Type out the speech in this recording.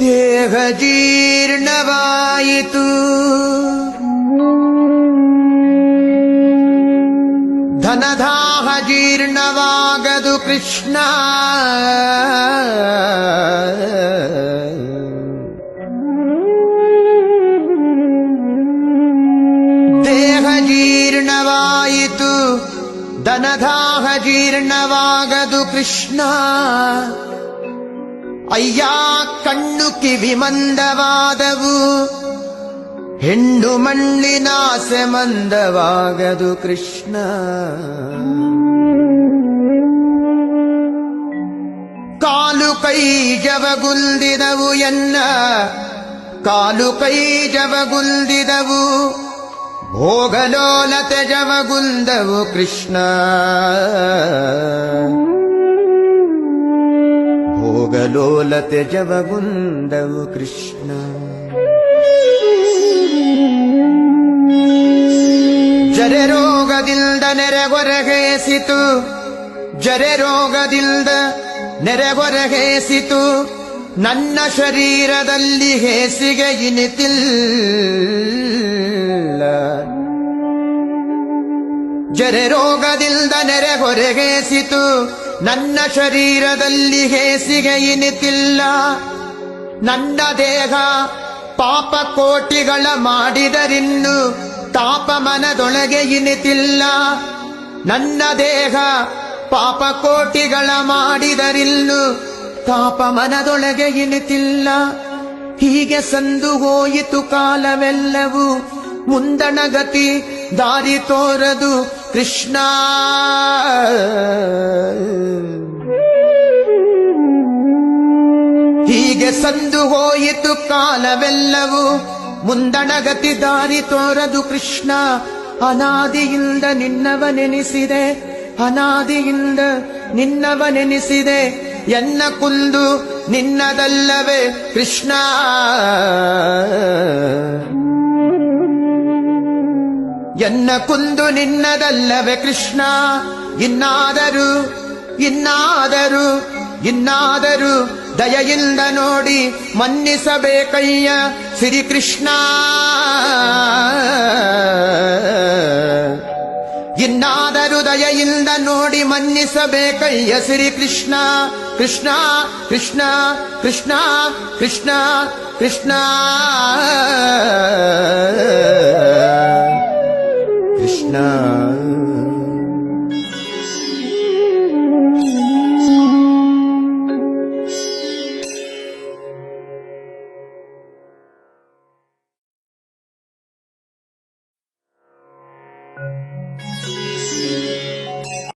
देहजीर्णवायितु। जीर्ण जीर्णवागदु धनधा कृष्णः। ಧನದಾಹ ಜೀರ್ಣವಾಗದು ಕೃಷ್ಣ ಅಯ್ಯ ಕಣ್ಣು ಕಿವಿ ಮಂದವಾದವು ಹೆಣ್ಣು ಮಣ್ಣಿನಾಸೆ ಮಂದವಾಗದು ಕೃಷ್ಣ ಕಾಲು ಕೈ ಜವಗುಲ್ದಿದವು ಎನ್ನ ಕಾಲು ಕೈ ಜವಗುಲ್ದಿದವು ಭೋಗಲೋಲತೆ ತೆಜವಗುಂದವು ಕೃಷ್ಣ. ಭೋಗಲೋಲತೆ ಜವಗುಂದವು ಕೃಷ್ಣ. ಜರೆ ರೋಗದಿಂದ ನೆರೆಗೊರಗೇಸಿತು ಜರೆ ರೋಗದಿಂದ ನೆರೆಗೊರಗೇಸಿತು ನನ್ನ ಶರೀರದಲ್ಲಿ ಹೇಸಿಗೆ ಇನಿತಿಲ್ಲ ಜರೆ ರೋಗದಿಂದ ನೆರೆ ಹೊರಗೇಸಿತು. ನನ್ನ ಶರೀರದಲ್ಲಿ ಹೇಸಿಗೆ ಇನಿತಿಲ್ಲ. ನನ್ನ ದೇಹ ಪಾಪ ಕೋಟಿಗಳ ಮಾಡಿದರಿನ್ನು ತಾಪ ಮನದೊಳಗೆ ಇನಿತಿಲ್ಲ. ನನ್ನ ದೇಹ ಪಾಪ ಕೋಟಿಗಳ ಮಾಡಿದರಿನ್ನು ತಾಪ ಮನದೊಳಗೆ ಇನಿತಿಲ್ಲ. ಹೀಗೆ ಸಂದು ಹೋಯಿತು ಕಾಲವೆಲ್ಲವೂ. ಮುಂದಣಗತಿ ದಾರಿ ತೋರದು ಕೃಷ್ಣ. ಹೀಗೆ ಸಂದು ಹೋಯಿತು ಕಾಲವೆಲ್ಲವೂ. ಮುಂದಣಗತಿ ದಾರಿ ತೋರದು ಕೃಷ್ಣ. ಅನಾದಿಯಿಂದ ನಿನ್ನವನೆನಿಸಿದೆ. ಅನಾದಿಯಿಂದ ನಿನ್ನವನೆನಿಸಿದೆ. ಎನ್ನ ಕುಂದು ನಿನ್ನದಲ್ಲವೇ ಕೃಷ್ಣ. ಎನ್ನ ಕುಂದು ನಿನ್ನದಲ್ಲವೇ ಕೃಷ್ಣ? ಇನ್ನಾದರೂ ಇನ್ನಾದರೂ ಇನ್ನಾದರೂ ದಯೆಯಿಂದ ನೋಡಿ ಮನ್ನಿಸಬೇಕಯ್ಯ ಶ್ರೀ ಕೃಷ್ಣ ಇನ್ನಾದರೂ ದಯೆಯಿಂದ ನೋಡಿ ಮನ್ನಿಸಬೇಕಯ್ಯ ಶ್ರೀ ಕೃಷ್ಣ ಕೃಷ್ಣ ಕೃಷ್ಣ ಕೃಷ್ಣ ಕೃಷ್ಣ ಕೃಷ್ಣ. ಕೃಷ್ಣ